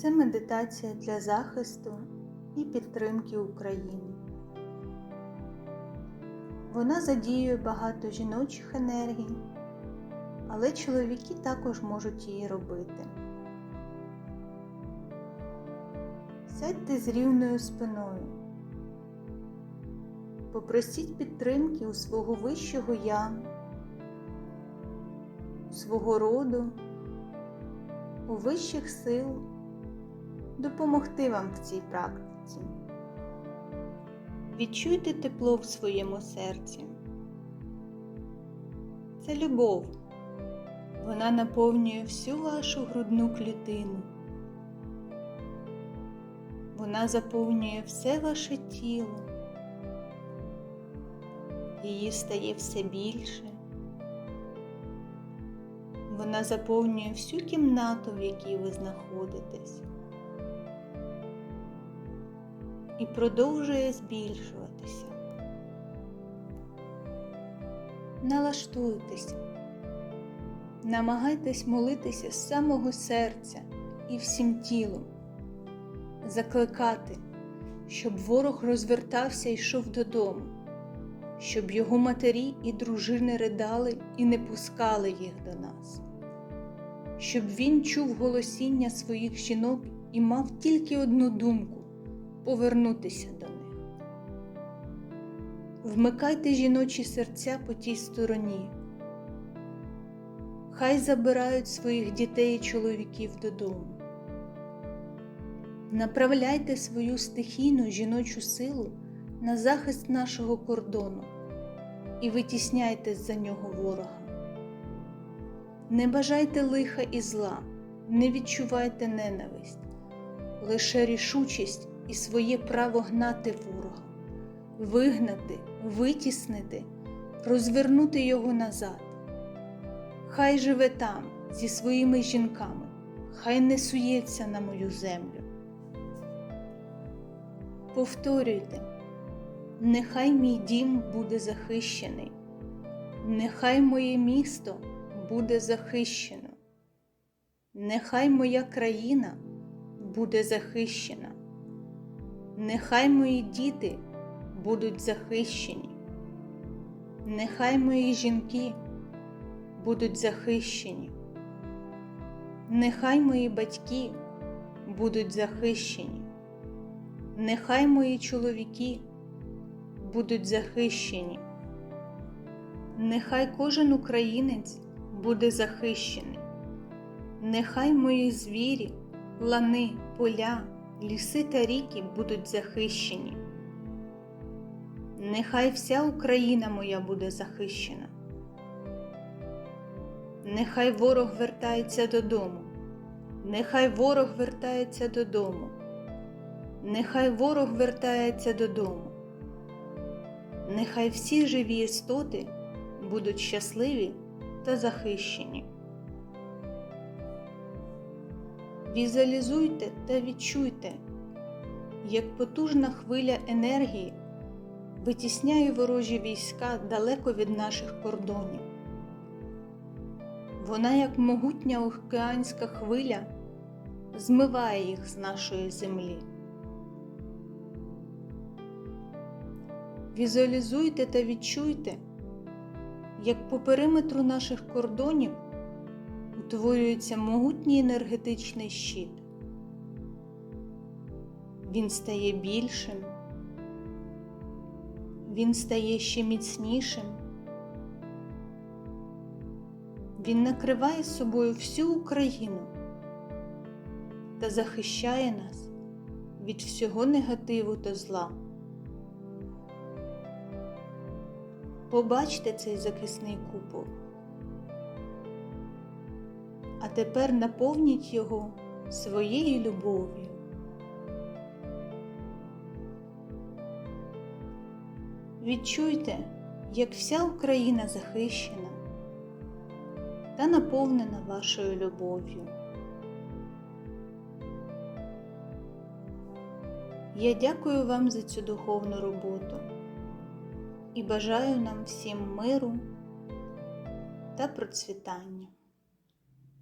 Це медитація для захисту і підтримки України. Вона задіює багато жіночих енергій, але чоловіки також можуть її робити. Сядьте з рівною спиною. Попросіть підтримки у свого вищого я, у свого роду, у вищих сил допомогти вам в цій практиці. Відчуйте тепло в своєму серці. Це любов. Вона наповнює всю вашу грудну клітину. Вона заповнює все ваше тіло. Її стає все більше. Вона заповнює всю кімнату, в якій ви знаходитесь. І продовжує збільшуватися. Налаштуйтесь, намагайтесь молитися з самого серця і всім тілом, закликати, щоб ворог розвертався і йшов додому, щоб його матері і дружини ридали і не пускали їх до нас, щоб він чув голосіння своїх жінок і мав тільки одну думку повернутися до них. Вмикайте жіночі серця по тій стороні. Хай забирають своїх дітей і чоловіків додому. Направляйте свою стихійну жіночу силу на захист нашого кордону і витісняйте за нього ворога. Не бажайте лиха і зла, не відчувайте ненависть, лише рішучість і своє право гнати ворога, вигнати, витіснити, розвернути його назад. Хай живе там зі своїми жінками, хай не сується на мою землю. Повторюйте, нехай мій дім буде захищений, нехай моє місто буде захищено, нехай моя країна буде захищена, нехай мої діти будуть захищені, нехай мої жінки будуть захищені, нехай мої батьки будуть захищені, нехай мої чоловіки будуть захищені, нехай кожен українець буде захищений, нехай мої звірі, лани, поля, ліси та ріки будуть захищені. Нехай вся Україна моя буде захищена. Нехай ворог вертається додому, нехай ворог вертається додому, нехай ворог вертається додому. Нехай всі живі істоти будуть щасливі та захищені. Візуалізуйте та відчуйте, як потужна хвиля енергії витісняє ворожі війська далеко від наших кордонів. Вона, як могутня океанська хвиля, змиває їх з нашої землі. Візуалізуйте та відчуйте, як по периметру наших кордонів утворюється могутній енергетичний щит. Він стає більшим, він стає ще міцнішим. Він накриває собою всю Україну та захищає нас від всього негативу та зла. Побачте цей захисний купол, тепер наповніть його своєю любов'ю. Відчуйте, як вся Україна захищена та наповнена вашою любов'ю. Я дякую вам за цю духовну роботу і бажаю нам всім миру та процвітання.